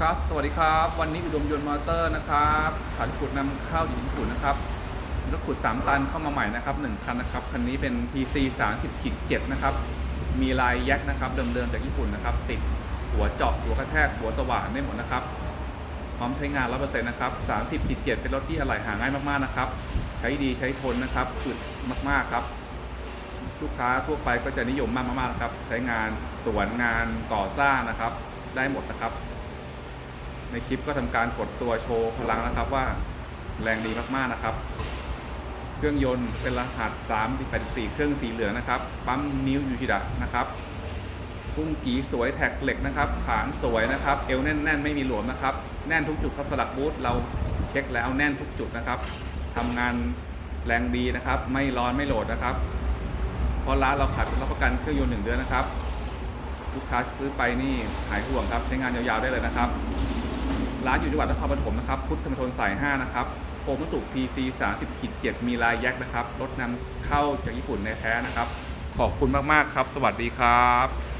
ครับ สวัสดีครับ วันนี้อุดมยนต์มอเตอร์นะครับขายรถขุดนำเข้าจากญี่ปุ่นนะครับรถขุด 3 ตันเข้ามาใหม่นะครับ1คันนะครับ คันนี้เป็น PC 30ขีด7นะครับ มีลายแยกนะครับ เดิมๆจากญี่ปุ่นนะครับ ติดหัวเจาะหัวกระแทกหัวสว่านได้หมดนะครับ พร้อมใช้งาน100%นะครับ30ขีด7เป็นรถที่อะไหล่หาง่ายมากๆนะครับ ใช้ดีใช้ทนนะครับอึดมากๆครับ ลูกค้าทั่วไปก็จะนิยมมากๆนะครับ ใช้งานสวนงานก่อสร้างนะครับ ได้หมดนะครับ ในคลิปก็ทำการกดตัวโชว์พลังนะครับว่าแรงดีมากๆนะครับ เครื่องยนต์เป็นรหัส 3 8 4 เครื่องสีเหลืองนะครับ ปั๊มมิวยูชิดะนะครับพุ่งกีสวยแท็กเหล็กนะครับผางสวยนะครับ เอวแน่น ๆ ไม่มีหลวมนะครับ แน่นทุกจุดครับสลักบูทเราเช็คแล้วแน่นทุกจุดนะครับทำงานแรงดีนะครับ ไม่ร้อนไม่โหลดนะครับ เพราะร้านเราขายเรับประกันเครื่องยนต์หนึ่งเดือนนะครับ ลูกค้าซื้อไปนี่หายห่วงครับ ใช้งานยาวๆได้เลยนะครับ ร้านอยู่จังหวัดนครปฐมนะครับ พุทธมณฑลสาย 5 นะครับโคมสุ PC 30ขีด7มีลายแยกนะครับ รถนำเข้าจากญี่ปุ่นในแท้นะครับ ขอบคุณมาก ๆ ครับ สวัสดีครับ